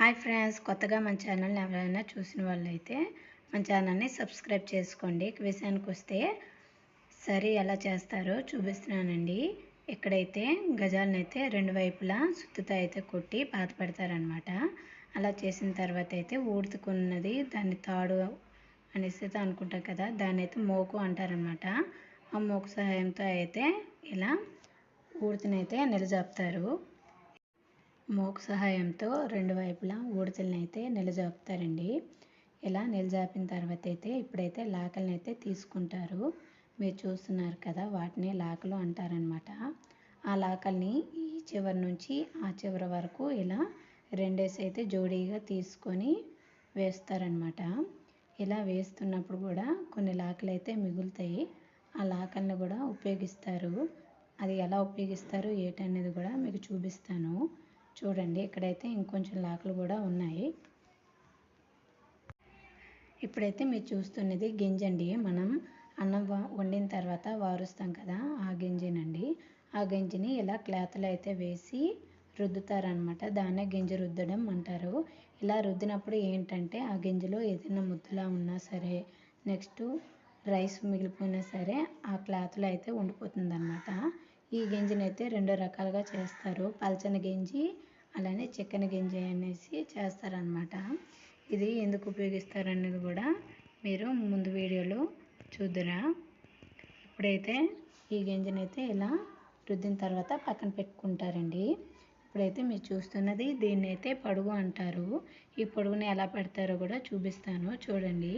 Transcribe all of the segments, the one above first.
Hi friends కొత్తగా మన ఛానల్ని ఎవరైనా చూసిన వాళ్ళైతే మన ఛానల్ని సబ్స్క్రైబ్ చేసుకోండి. విషయానికి వస్తే సరే ఎలా చేస్తారో చూపిస్తున్నానండి. ఇక్కడైతే గజాలను అయితే రెండు వైపులా సుత్తుతో అయితే కొట్టి బాధ పెడతారనమాట అలా చేసిన తర్వాత అయితే ఊడుతుకున్నది దాన్ని తాడు అనేసి అనుకుంటాం కదా దాన్ని అయితే మోకు అంటారనమాట ఆ మోకు సహాయంతో అయితే ఇలా ఊడుతునైతే నిలజాపుతారు. మోకు సహాయంతో రెండు వైపులా ఉడతలను అయితే నిలజాపుతారండి. ఇలా నిలజాపిన తర్వాత అయితే ఇప్పుడైతే లాకలను అయితే తీసుకుంటారు. మీరు చూస్తున్నారు కదా వాటిని లాకలు అంటారనమాట ఆ లాకల్ని ఈ చివరి నుంచి ఆ చివరి వరకు ఇలా రెండేసి అయితే జోడీగా తీసుకొని వేస్తారనమాట ఇలా వేస్తున్నప్పుడు కూడా కొన్ని లాకలు అయితే మిగులుతాయి. ఆ లాకల్ని కూడా ఉపయోగిస్తారు. అది ఎలా ఉపయోగిస్తారు ఏటనేది కూడా మీకు చూపిస్తాను. చూడండి ఇక్కడైతే ఇంకొంచెం లాకలు కూడా ఉన్నాయి. ఇప్పుడైతే మీరు చూస్తున్నది గింజండి మనం అన్నం వండిన తర్వాత వారుస్తాం కదా ఆ గింజనండి. ఆ గింజని ఇలా క్లాత్లో అయితే వేసి రుద్దుతారనమాట దాన్నే గింజ రుద్దడం అంటారు. ఇలా రుద్దినప్పుడు ఏంటంటే ఆ గింజలో ఏదైనా ముద్దలా ఉన్నా సరే నెక్స్ట్ రైస్ మిగిలిపోయినా సరే ఆ క్లాత్లో అయితే ఉండిపోతుంది అనమాట ఈ గింజనైతే రెండు రకాలుగా చేస్తారు. పల్చని గింజి అలానే చికెన్ గింజ అనేసి చేస్తారనమాట ఇది ఎందుకు ఉపయోగిస్తారనేది కూడా మీరు ముందు వీడియోలో చూద్దురా. ఇప్పుడైతే ఈ గింజనైతే ఇలా రుద్దిన తర్వాత పక్కన పెట్టుకుంటారండి. ఇప్పుడైతే మీరు చూస్తున్నది దీన్ని అయితే పడుగు అంటారు. ఈ పొడుగుని ఎలా పెడతారో కూడా చూపిస్తాను. చూడండి.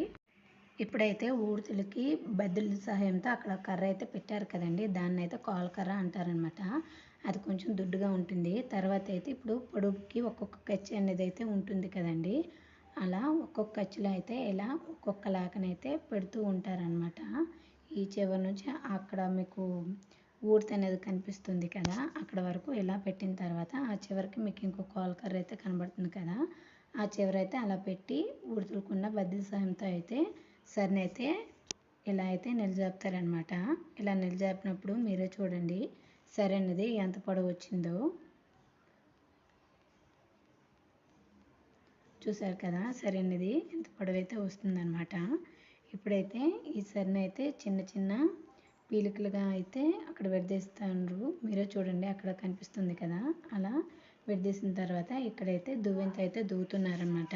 ఇప్పుడైతే ఊర్తులకి బద్దుల సహాయంతో అక్కడ కర్ర అయితే పెట్టారు కదండి. దాన్ని అయితే కాల్ కర్ర అంటారనమాట అది కొంచెం దుడ్డుగా ఉంటుంది. తర్వాత అయితే ఇప్పుడు పొడుగుకి ఒక్కొక్క కచ్చి అనేది అయితే ఉంటుంది కదండి. అలా ఒక్కొక్క కచ్చిలో అయితే ఇలా ఒక్కొక్క లాకనైతే పెడుతూ ఉంటారనమాట ఈ చివరి నుంచి అక్కడ మీకు ఊడిత అనేది కనిపిస్తుంది కదా అక్కడ వరకు ఇలా పెట్టిన తర్వాత ఆ చివరికి మీకు ఇంకో కాల్ కర్ర అయితే కనబడుతుంది కదా. ఆ చివరైతే అలా పెట్టి ఉడుతులకున్న బద్దీ సహాయంతో అయితే సరినైతే ఇలా అయితే నిలజాపుతారనమాట ఇలా నిలజాపినప్పుడు మీరే చూడండి సరైనది ఎంత పొడవు వచ్చిందో చూసారు కదా సరైనది ఎంత పొడవు అయితే వస్తుందన్నమాట. ఇప్పుడైతే ఈ సరిని అయితే చిన్న చిన్న పీలికలుగా అయితే అక్కడ విడదీస్తారు మీరే చూడండి అక్కడ కనిపిస్తుంది కదా. అలా విడదీసిన తర్వాత ఇక్కడైతే దువ్వెంత అయితే దువ్వుతున్నారనమాట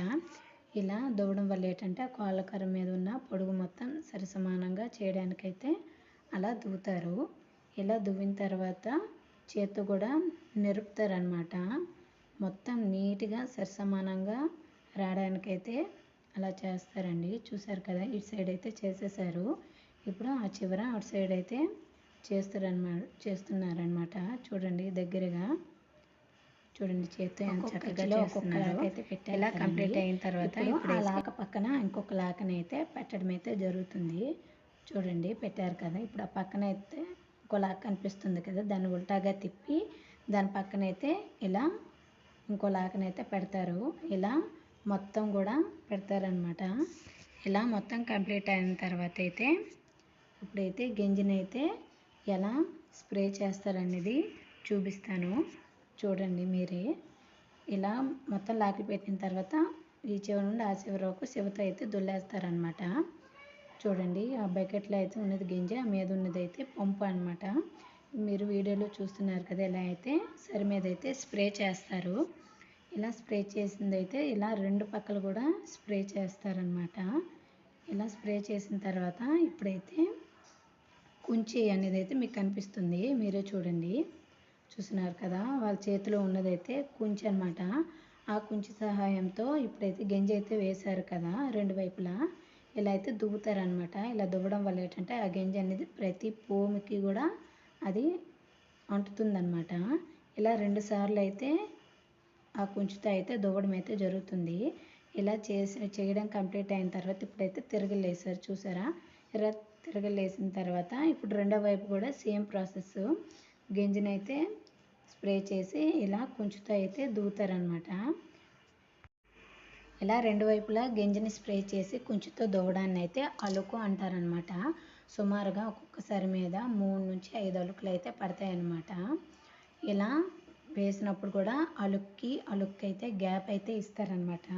ఇలా దువ్వడం వల్ల ఏంటంటే ఆ కాళ్ళకర్ర మీద ఉన్న పొడుగు మొత్తం సరిసమానంగా చేయడానికైతే అలా దువ్వుతారు ఇలా దువ్విన తర్వాత చేత్తో కూడా నిరుపుతారనమాట మొత్తం నీట్గా సరిసమానంగా రావడానికైతే అలా చేస్తారండి. చూసారు కదా ఇటు సైడ్ అయితే చేసేసారు. ఇప్పుడు ఆ చివర అటు సైడ్ అయితే చేస్తారనమాట చేస్తున్నారనమాట చూడండి దగ్గరగా. చూడండి చేత్తో ఎంత చక్కగా చేస్తున్నారు. ఇలా కంప్లీట్ అయిన తర్వాత ఇప్పుడు లాక పక్కన ఇంకొక లాకనైతే పెట్టడం అయితే జరుగుతుంది. చూడండి పెట్టారు కదా. ఇప్పుడు ఆ పక్కన అయితే ఇంకోలా కనిపిస్తుంది కదా. దాన్ని ఉల్టాగా తిప్పి దాని పక్కనైతే ఇలా ఇంకో లాకనైతే పెడతారు. ఇలా మొత్తం కూడా పెడతారనమాట ఇలా మొత్తం కంప్లీట్ అయిన తర్వాత అయితే ఇప్పుడైతే గింజనైతే ఎలా స్ప్రే చేస్తారనేది చూపిస్తాను. చూడండి మీరే. ఇలా మొత్తం లాకి పెట్టిన తర్వాత ఈ చివరి నుండి ఆ చివరి వరకు శివతో అయితే దుల్లేస్తారనమాట చూడండి ఆ బకెట్లో అయితే ఉన్నది గింజ మీద ఉన్నది అయితే పంపు అనమాట మీరు వీడియోలో చూస్తున్నారు కదా ఇలా అయితే సరి మీద అయితే స్ప్రే చేస్తారు. ఇలా స్ప్రే చేసింది అయితే ఇలా రెండు పక్కలు కూడా స్ప్రే చేస్తారనమాట ఇలా స్ప్రే చేసిన తర్వాత ఇప్పుడైతే కుంచి అనేది అయితే మీకు కనిపిస్తుంది. మీరే చూడండి. చూసినారు కదా వాళ్ళ చేతిలో ఉన్నదైతే కుంచి అనమాట ఆ కుంచి సహాయంతో ఇప్పుడైతే గంజి అయితే వేశారు కదా రెండు వైపులా. ఇలా అయితే దువ్వుతారనమాట ఇలా దువ్వడం వల్ల ఏంటంటే ఆ గింజ అనేది ప్రతి భూమికి కూడా అది అంటుతుందన్నమాట. ఇలా రెండు సార్లు అయితే ఆ కుంచుతో అయితే దువ్వడం అయితే జరుగుతుంది. ఇలా చేసి చేయడం కంప్లీట్ అయిన తర్వాత ఇప్పుడైతే తిరగలేసారు చూసారా? ఇలా తిరగలేసిన తర్వాత ఇప్పుడు రెండో వైపు కూడా సేమ్ ప్రాసెస్ గింజనైతే స్ప్రే చేసి ఇలా కుంచుతో అయితే దూతారనమాట ఇలా రెండు వైపులా గింజని స్ప్రే చేసి కుంచుతో దువ్వడాన్ని అయితే అలుకు అంటారనమాట సుమారుగా ఒక్కొక్కసారి మీద మూడు నుంచి ఐదు అలుకులు అయితే పడతాయన్నమాట. ఇలా వేసినప్పుడు కూడా అలుక్కి అలుక్కి అయితే గ్యాప్ అయితే ఇస్తారనమాట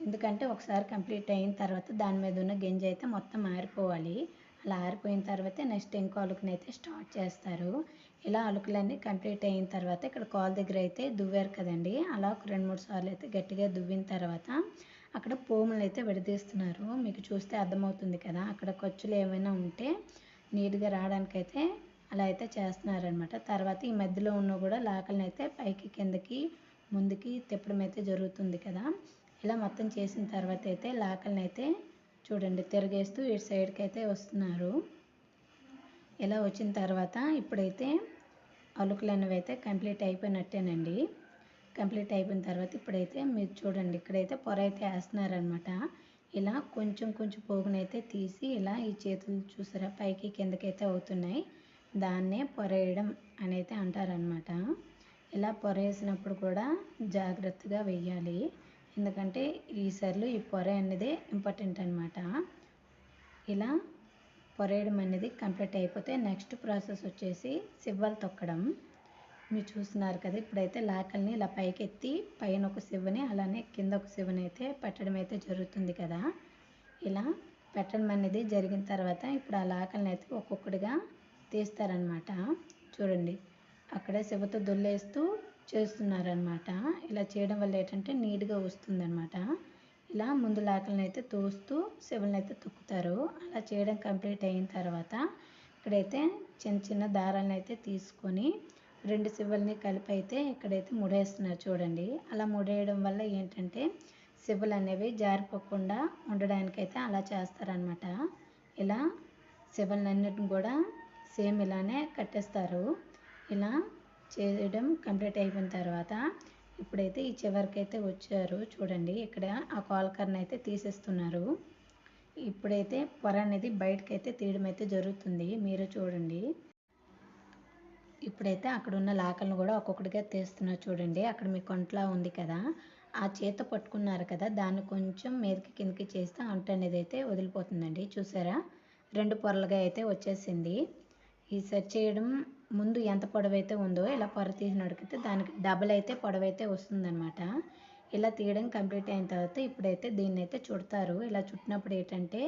ఎందుకంటే ఒకసారి కంప్లీట్ అయిన తర్వాత దాని మీద ఉన్న గింజ అయితే మొత్తం ఆరిపోవాలి అలా ఆరిపోయిన తర్వాత నెక్స్ట్ ఇంకో అలుకుని అయితే స్టార్ట్ చేస్తారు. ఇలా అలుకులన్నీ కంప్లీట్ అయిన తర్వాత ఇక్కడ కాల్ దగ్గర అయితే దువ్వారు కదండి. అలా ఒక రెండు మూడు సార్లు అయితే గట్టిగా దువ్విన తర్వాత అక్కడ పోములు అయితే విడదీస్తున్నారు. మీకు చూస్తే అర్థమవుతుంది కదా అక్కడ ఖర్చులు ఏమైనా ఉంటే నీట్గా రావడానికైతే అలా అయితే చేస్తున్నారనమాట తర్వాత ఈ మధ్యలో ఉన్న కూడా లాకలను అయితే పైకి కిందకి ముందుకి తిప్పడం అయితే జరుగుతుంది కదా. ఇలా మొత్తం చేసిన తర్వాత అయితే లాకలను అయితే చూడండి తిరిగేస్తూ ఇటు సైడ్కి అయితే వస్తున్నారు. ఇలా వచ్చిన తర్వాత ఇప్పుడైతే అలుకులు అనేవి అయితే కంప్లీట్ అయిపోయినట్టేనండి. కంప్లీట్ అయిపోయిన తర్వాత ఇప్పుడైతే మీరు చూడండి ఇక్కడైతే పొర అయితే వేస్తున్నారనమాట ఇలా కొంచెం కొంచెం పోగునైతే తీసి ఇలా ఈ చేతులు చూసారా పైకి కిందకైతే అవుతున్నాయి. దాన్నే పొరేయడం అని అయితే అంటారనమాట ఇలా పొరేసినప్పుడు కూడా జాగ్రత్తగా వెయ్యాలి. ఎందుకంటే ఈసార్లు ఈ పొర అనేది ఇంపార్టెంట్ అనమాట ఇలా పొరేయడం అనేది కంప్లీట్ అయిపోతే నెక్స్ట్ ప్రాసెస్ వచ్చేసి సివ్వలు తొక్కడం. మీరు చూస్తున్నారు కదా ఇప్పుడైతే లాకల్ని ఇలా పైకి ఎత్తి పైన ఒక సివ్వని అలానే కింద ఒక సివ్వని అయితే పెట్టడం అయితే జరుగుతుంది కదా. ఇలా పెట్టడం అనేది జరిగిన తర్వాత ఇప్పుడు ఆ లాకల్ని అయితే ఒక్కొక్కటిగా తీస్తారనమాట చూడండి అక్కడే శివతో దొల్లేస్తూ చేస్తున్నారనమాట ఇలా చేయడం వల్ల ఏంటంటే నీట్గా వస్తుందన్నమాట. ఇలా ముందు లాకలను అయితే తోస్తూ శివులను అయితే తొక్కుతారు. అలా చేయడం కంప్లీట్ అయిన తర్వాత ఇక్కడైతే చిన్న చిన్న దారాలను అయితే తీసుకొని రెండు శివుల్ని కలిపి అయితే ఇక్కడైతే ముడేస్తున్నారు చూడండి. అలా ముడేయడం వల్ల ఏంటంటే శివులు అనేవి జారిపోకుండా ఉండడానికైతే అలా చేస్తారనమాట ఇలా శివులన్నిటిని కూడా సేమ్ ఇలానే కట్టేస్తారు. ఇలా చేయడం కంప్లీట్ అయిపోయిన తర్వాత ఇప్పుడైతే ఈ చివరికి అయితే వచ్చారు. చూడండి ఇక్కడ ఆ కాల్కర్ని అయితే తీసేస్తున్నారు. ఇప్పుడైతే పొర అనేది బయటకైతే తీయడం అయితే జరుగుతుంది. మీరు చూడండి. ఇప్పుడైతే అక్కడ ఉన్న లాకలను కూడా ఒక్కొక్కటిగా తీస్తున్నారు చూడండి. అక్కడ మీ కొంట్లా ఉంది కదా ఆ చేత పట్టుకున్నారు కదా దాన్ని కొంచెం మీదకి కిందకి చేస్తే అంట అనేది అయితే వదిలిపోతుందండి. చూసారా? రెండు పొరలుగా అయితే వచ్చేసింది. ఈ సెట్ చేయడం ముందు ఎంత పొడవైతే ఉందో ఇలా పొర తీసి నడికితే దానికి డబల్ అయితే పొడవైతే వస్తుందన్నమాట. ఇలా తీయడం కంప్లీట్ అయిన తర్వాత ఇప్పుడైతే దీన్ని అయితే చుడతారు. ఇలా చుట్టినప్పుడు ఏంటంటే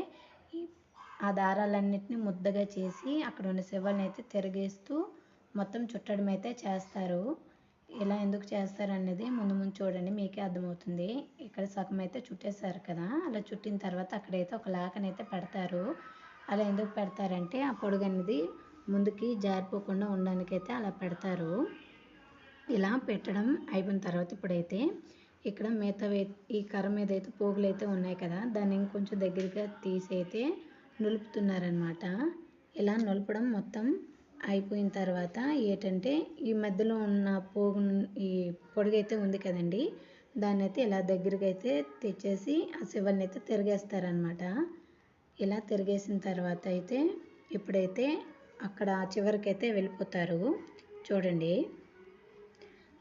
ఆ దారాలన్నింటినీ ముద్దగా చేసి అక్కడ ఉన్న శివల్ని అయితే తిరిగేస్తూ మొత్తం చుట్టడం అయితే చేస్తారు. ఇలా ఎందుకు చేస్తారు అనేది ముందు ముందు చూడండి మీకే అర్థమవుతుంది. ఇక్కడ సగం అయితే చుట్టేశారు కదా అలా చుట్టిన తర్వాత అక్కడైతే ఒక లాకనైతే పెడతారు. అలా ఎందుకు పెడతారంటే ఆ పొడుగు అనేది ముందుకి జారిపోకుండా ఉండడానికైతే అలా పెడతారు. ఇలా పెట్టడం అయిపోయిన తర్వాత ఇప్పుడైతే ఇక్కడ మిగతా ఈ కర్ర మీద అయితే పోగులు అయితే ఉన్నాయి కదా దాన్ని ఇంకొంచెం దగ్గరగా తీసి అయితే నులుపుతున్నారనమాట ఇలా నులపడం మొత్తం అయిపోయిన తర్వాత ఏంటంటే ఈ మధ్యలో ఉన్న పోగు ఈ పొడుగైతే ఉంది కదండి దాన్ని అయితే ఇలా దగ్గరగా అయితే తెచ్చేసి ఆ శివల్ని అయితే తిరిగేస్తారనమాట ఇలా తిరిగేసిన తర్వాత అయితే ఇప్పుడైతే అక్కడ చివరికైతే వెళ్ళిపోతారు. చూడండి.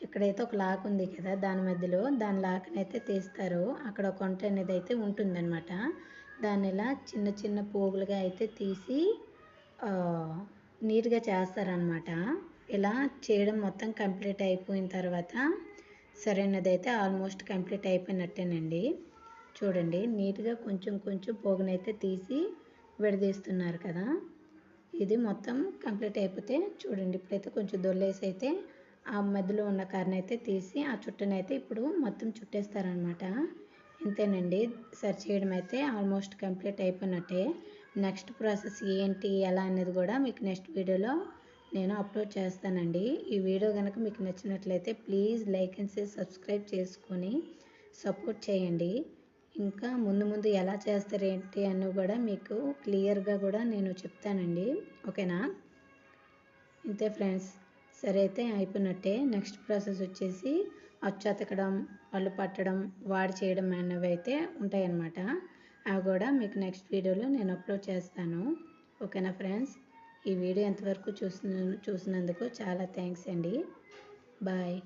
ఇక్కడైతే ఒక లాక్ ఉంది కదా దాని మధ్యలో దాని లాక్ని అయితే తీస్తారు. అక్కడ ఒక వంట అనేది అయితే ఉంటుందన్నమాట. దాన్ని ఇలా చిన్న చిన్న పోగులుగా అయితే తీసి నీట్గా చేస్తారనమాట ఇలా చేయడం మొత్తం కంప్లీట్ అయిపోయిన తర్వాత సరైనదైతే ఆల్మోస్ట్ కంప్లీట్ అయిపోయినట్టేనండి. చూడండి నీట్గా కొంచెం కొంచెం పోగునైతే తీసి విడదీస్తున్నారు కదా. ఇది మొత్తం కంప్లీట్ అయిపోతే చూడండి ఇప్పుడైతే కొంచెం దొల్లేసి అయితే ఆ మధ్యలో ఉన్న కర్రను అయితే తీసి ఆ చుట్టనైతే ఇప్పుడు మొత్తం చుట్టేస్తారనమాట ఇంతేనండి సర్చ్ చేయడం అయితే ఆల్మోస్ట్ కంప్లీట్ అయిపోయినట్టే. నెక్స్ట్ ప్రాసెస్ ఏంటి ఎలా అనేది కూడా మీకు నెక్స్ట్ వీడియోలో నేను అప్లోడ్ చేస్తానండి. ఈ వీడియో కనుక మీకు నచ్చినట్లయితే please like and share subscribe చేసుకొని సపోర్ట్ చేయండి. ఇంకా ముందు ముందు ఎలా చేస్తారు ఏంటి అని కూడా మీకు క్లియర్గా కూడా నేను చెప్తానండి. ఓకేనా? ఇంతే ఫ్రెండ్స్. సరే అయితే అయిపోయినట్టే నెక్స్ట్ ప్రాసెస్ వచ్చేసి అచ్చు అతకడం పళ్ళు పట్టడం వాడి చేయడం అనేవి అయితే ఉంటాయన్నమాట. అవి కూడా మీకు నెక్స్ట్ వీడియోలో నేను అప్లోడ్ చేస్తాను. ఓకేనా ఫ్రెండ్స్? ఈ వీడియో ఎంతవరకు చూసిన చూసినందుకు చాలా థ్యాంక్స్ అండి. బాయ్.